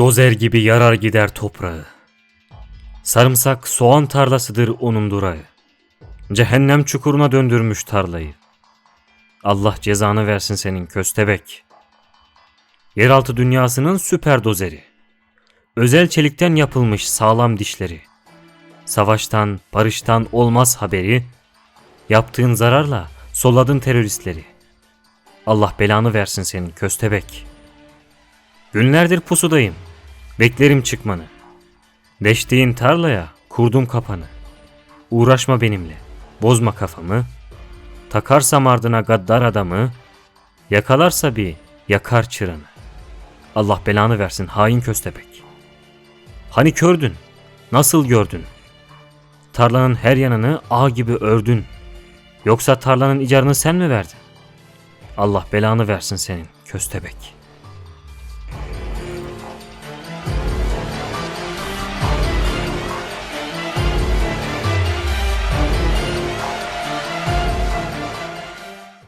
Dozer gibi yarar gider toprağı. Sarımsak soğan tarlasıdır onun durağı. Cehennem çukuruna döndürmüş tarlayı. Allah cezanı versin senin köstebek. Yeraltı dünyasının süper dozeri. Özel çelikten yapılmış sağlam dişleri. Savaştan, barıştan olmaz haberi. Yaptığın zararla solladın teröristleri. Allah belanı versin senin köstebek. Günlerdir pusudayım. Beklerim çıkmanı. Deştiğin tarlaya kurdum kapanı. Uğraşma benimle. Bozma kafamı. Takarsam ardına gaddar adamı. Yakalarsa bir yakar çıranı. Allah belanı versin hain köstebek. Hani kördün? Nasıl gördün? Tarlanın her yanını ağ gibi ördün. Yoksa tarlanın icarını sen mi verdin? Allah belanı versin senin köstebek.''